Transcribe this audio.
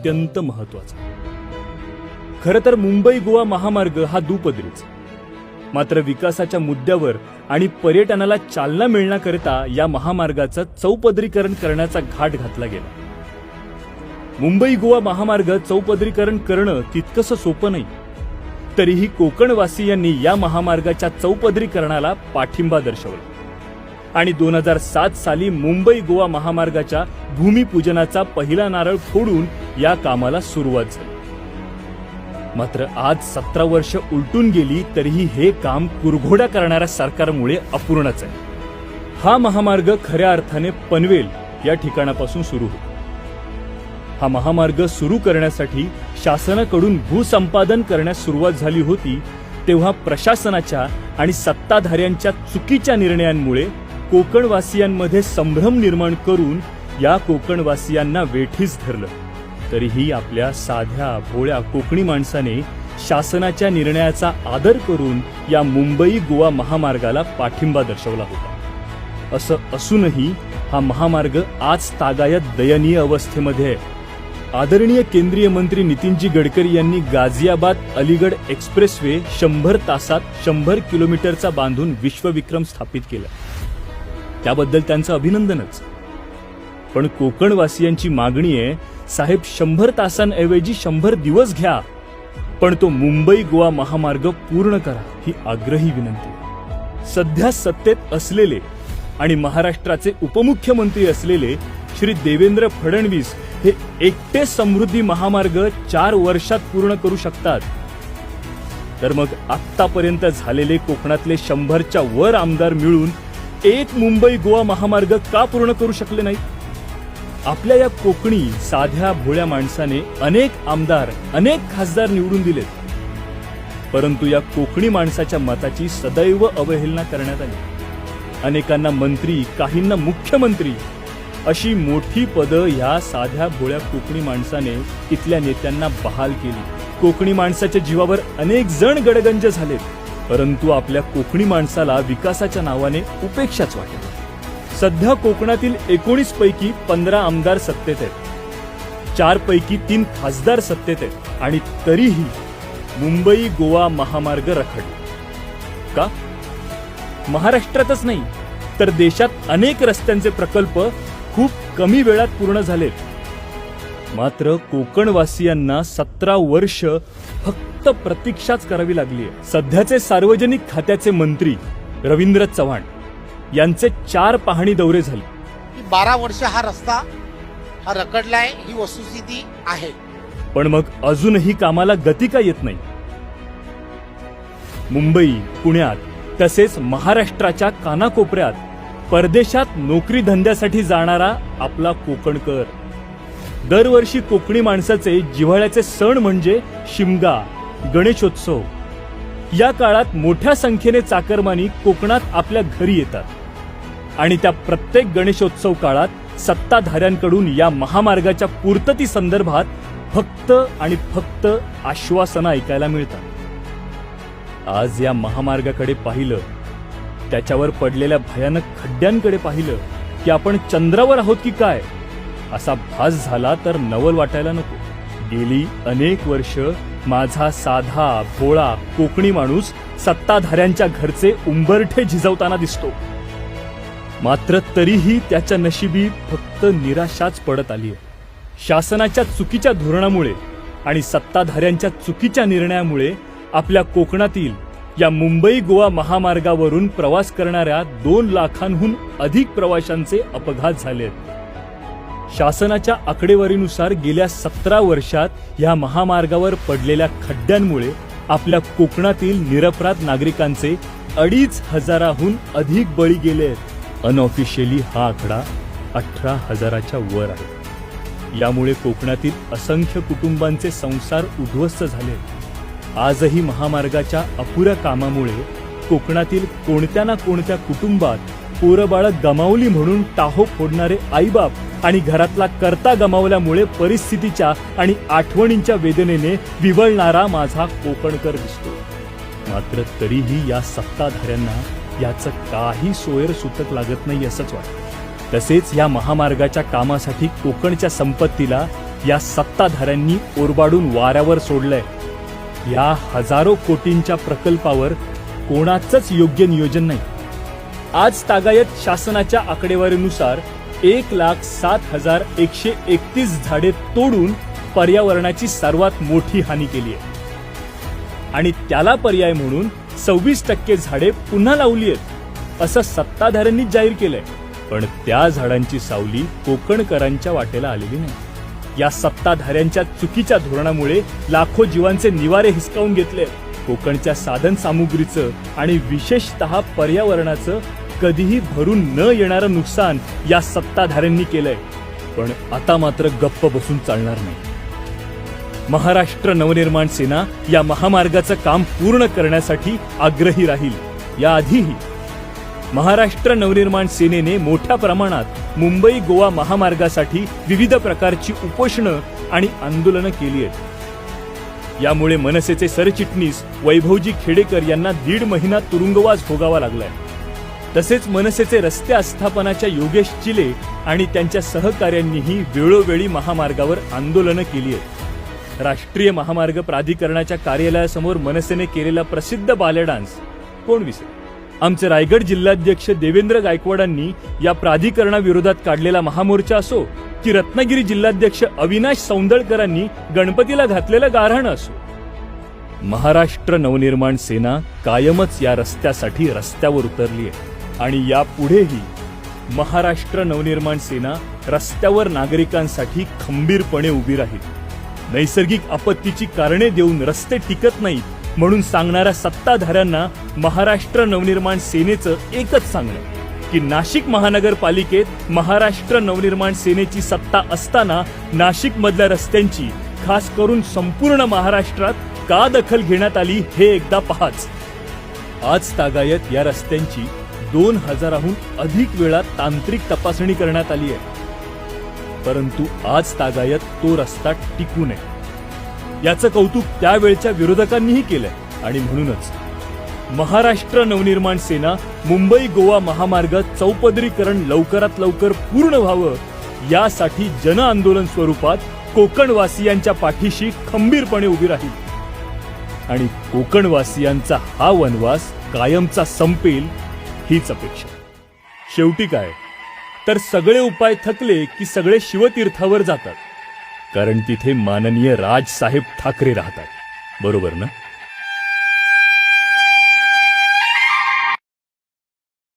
अत्यंत महत्त्वाचा. खरं तर मुंबई गोवा महामार्ग हा दुपदरीच. मात्र विकासाच्या मुद्द्यावर आणि पर्यटनाला चालना मिळण्याकरिता या महामार्गाचं चौपदरीकरण करण्याचा घाट घातला गेला. मुंबई गोवा महामार्ग चौपदरीकरण करणं तितकंसं सोपं नाही. तरीही कोकणवासियांनी या महामार्गाच्या चौपदरीकरणाला पाठिंबा दर्शवला. आणि दोन हजार सात साली मुंबई गोवा महामार्गाच्या भूमिपूजनाचा पहिला नारळ फोडून या कामाला सुरुवात झाली. मात्र आज सतरा वर्ष उलटून गेली तरीही हे काम कुरघोडा करणाऱ्या सरकारमुळे अपूर्णच आहे. हा महामार्ग खऱ्या अर्थाने पनवेल या ठिकाणापासून सुरू होतो. हा महामार्ग सुरू करण्यासाठी शासनाकडून भूसंपादन करण्यास सुरुवात झाली होती तेव्हा प्रशासनाच्या आणि सत्ताधाऱ्यांच्या चुकीच्या निर्णयांमुळे कोकणवासियांमध्ये संभ्रम निर्माण करून या कोकणवासियांना वेठीस धरलं. तरीही आपल्या साध्या भोळ्या कोकणी माणसाने शासनाच्या निर्णयाचा आदर करून या मुंबई गोवा महामार्गाला पाठिंबा दर्शवला होता. असं असूनही हा महामार्ग आज तागायत दयनीय अवस्थेमध्ये आहे. आदरणीय केंद्रीय मंत्री नितीनजी गडकरी यांनी गाझियाबाद अलीगड एक्सप्रेसवे शंभर तासात शंभर किलोमीटरचा बांधून विश्वविक्रम स्थापित केला. त्याबद्दल त्यांचं अभिनंदनच. पण कोकणवासियांची मागणी आहे साहेब शंभर तासांऐवजी शंभर दिवस घ्या. पण तो मुंबई गोवा महामार्ग पूर्ण करा ही आग्रही विनंती. सध्या सत्तेत असलेले आणि महाराष्ट्राचे उपमुख्यमंत्री असलेले श्री देवेंद्र फडणवीस हे एकटे समृद्धी महामार्ग चार वर्षात पूर्ण करू शकतात. तर मग आत्तापर्यंत झालेले कोकणातले शंभरच्या वर आमदार मिळून एक मुंबई गोवा महामार्ग का पूर्ण करू शकले नाहीत? आपल्या या कोकणी साध्या भोळ्या माणसाने अनेक आमदार अनेक खासदार निवडून दिलेत. परंतु या कोकणी माणसाच्या मताची सदैव अवहेलना करण्यात आली. अनेकांना मंत्री काहींना मुख्यमंत्री अशी मोठी पदं ह्या साध्या भोळ्या कोकणी माणसाने इथल्या नेत्यांना बहाल केली. कोकणी माणसाच्या जीवावर अनेक जण गडगंज झालेत परंतु आपल्या कोकणी माणसाला विकासाच्या नावाने उपेक्षाच वाटेल सध्या कोकणातील एकोणीस पैकी पंधरा आमदार सत्तेत आहेत. चार पैकी तीन खासदार सत्तेत आहेत आणि तरीही मुंबई गोवा महामार्ग रखडले. का? महाराष्ट्रातच नाही तर देशात अनेक रस्त्यांचे प्रकल्प खूप कमी वेळात पूर्ण झालेत. मात्र कोकणवासियांना सतरा वर्ष फक्त प्रतीक्षाच करावी लागली आहे सध्याचे सार्वजनिक खात्याचे मंत्री रवींद्र चव्हाण यांचे चार पाहणी दौरे झाले. बारा वर्ष हा रस्ता हा रखडलाय ही वस्तुस्थिती आहे. पण मग अजूनही कामाला गती का येत नाही? मुंबई पुण्यात तसेच महाराष्ट्राच्या कानाकोपऱ्यात परदेशात नोकरी धंद्यासाठी जाणारा आपला कोकणकर. दरवर्षी कोकणी माणसाचे जिव्हाळ्याचे सण म्हणजे शिमगा गणेशोत्सव. या काळात मोठ्या संख्येने चाकरमानी कोकणात आपल्या घरी येतात. आणि त्या प्रत्येक गणेशोत्सव काळात सत्ताधाऱ्यांकडून या महामार्गाच्या पूर्तती संदर्भात फक्त आणि फक्त आश्वासनं ऐकायला मिळतात. आज या महामार्गाकडे पाहिलं त्याच्यावर पडलेल्या भयानक खड्ड्यांकडे पाहिलं की आपण चंद्रावर आहोत की काय असा भास झाला तर नवल वाटायला नको. गेली अनेक वर्ष माझा साधा भोळा कोकणी माणूस सत्ताधाऱ्यांच्या घरचे उंबरठे झिजवताना दिसतो. मात्र तरीही त्याच्या नशिबी फक्त निराशाच पडत आली आहे शासनाच्या चुकीच्या धोरणामुळे आणि सत्ताधाऱ्यांच्या चुकीच्या निर्णयामुळे आपल्या कोकणातील या मुंबई गोवा महामार्गावरून प्रवास करणाऱ्या दोन लाखांहून अधिक प्रवाशांचे अपघात झालेत शासनाच्या आकडेवारीनुसार गेल्या सतरा वर्षात या महामार्गावर पडलेल्या खड्ड्यांमुळे आपल्या कोकणातील निरपराध नागरिकांचे अडीच हजाराहून अधिक बळी गेले आहेत. अनऑफिशियली हा आकडा अठरा हजाराच्या वर आहे. यामुळे कोकणातील असंख्य कुटुंबांचे संसार उद्ध्वस्त झाले. आजही महामार्गाच्या अपुऱ्या कामामुळे कोकणातील कोणत्या ना कोणत्या कुटुंबात पोरबाळं गमावली म्हणून टाहो फोडणारे आईबाप आणि घरातला करता गमावल्यामुळे परिस्थितीच्या आणि आठवणींच्या वेदनेने विवळणारा माझा कोकणकर दिसतो. मात्र तरीही या सत्ताधाऱ्यांना याचं काही सोयर सुतक लागत नाही असंच वाटतं. तसेच या महामार्गाच्या कामासाठी कोकणच्या संपत्तीला या सत्ताधाऱ्यांनी ओरबाडून वाऱ्यावर सोडलंय. या हजारो कोटींच्या प्रकल्पावर कोणाचंच योग्य नियोजन नाही. आज तागायत शासनाच्या आकडेवारीनुसार एक लाख सात हजार एकशे एकतीस झाडे तोडून पर्यावरणाची सर्वात मोठी हानी केली आहे. आणि त्याला पर्याय म्हणून सव्वीस टक्के झाडे पुन्हा लावली आहेत असं सत्ताधाऱ्यांनी जाहीर केलंय. पण त्या झाडांची सावली कोकणकरांच्या वाटेला आलेली नाही. या सत्ताधाऱ्यांच्या चुकीच्या धोरणामुळे लाखो जीवांचे निवारे हिसकावून घेतले. कोकणच्या साधन सामुग्रीचं आणि विशेषतः पर्यावरणाचं कधीही भरून न येणारं नुकसान या सत्ताधाऱ्यांनी केलंय. पण आता मात्र गप्प बसून चालणार नाही. महाराष्ट्र नवनिर्माण सेना या महामार्गाचं काम पूर्ण करण्यासाठी आग्रही राहील. याआधीही महाराष्ट्र नवनिर्माण सेनेने मोठ्या प्रमाणात मुंबई गोवा महामार्गासाठी विविध प्रकारची उपोषणं आणि आंदोलनं केली आहेत. यामुळे मनसेचे सरचिटणीस वैभवजी खेडेकर यांना दीड महिना तुरुंगवास भोगावा लागलाय. तसेच मनसेचे रस्ते आस्थापनाच्या योगेश चिले आणि त्यांच्या सहकाऱ्यांनीही वेळोवेळी महामार्गावर आंदोलनं केली आहेत. राष्ट्रीय महामार्ग प्राधिकरणाच्या कार्यालयासमोर मनसेने केलेला प्रसिद्ध बाले डान्स. कोण विसरेल आमचे रायगड जिल्हाध्यक्ष देवेंद्र गायकवाडांनी या प्राधिकरणाविरोधात काढलेला महामोर्चा असो की रत्नागिरी जिल्हाध्यक्ष अविनाश सौंदळकरांनी गणपतीला घातलेलं गारहाण असो. महाराष्ट्र नवनिर्माण सेना कायमच या रस्त्यासाठी रस्त्यावर उतरली आहे आणि यापुढेही महाराष्ट्र नवनिर्माण सेना रस्त्यावर नागरिकांसाठी खंबीरपणे उभी राहील. नैसर्गिक आपत्तीची कारणे देऊन रस्ते टिकत नाहीत म्हणून सांगणाऱ्या सत्ताधाऱ्यांना महाराष्ट्र नवनिर्माण सेनेचं एकच सांगणं की नाशिक महानगरपालिकेत महाराष्ट्र नवनिर्माण सेनेची सत्ता असताना नाशिक मधल्या रस्त्यांची खास करून संपूर्ण महाराष्ट्रात का दखल घेण्यात आली हे एकदा पहाच. आज तागायत या रस्त्यांची दोन हजाराहून अधिक वेळा तांत्रिक तपासणी करण्यात आली आहे. परंतु आज तागायत तो रस्ता टिकू नये. याचं कौतुक त्यावेळच्या विरोधकांनीही केलंय. आणि म्हणूनच महाराष्ट्र नवनिर्माण सेना मुंबई गोवा महामार्ग चौपदरीकरण लवकरात लवकर पूर्ण व्हावं यासाठी जन आंदोलन स्वरूपात कोकणवासियांच्या पाठीशी खंबीरपणे उभी राहील. आणि कोकणवासियांचा हा वनवास कायमचा संपेल हीच अपेक्षा. शेवटी काय? तर सगळे उपाय थकले की सगळे शिवतीर्थावर जातात. कारण तिथे माननीय राजसाहेब ठाकरे राहतात. बरोबर ना?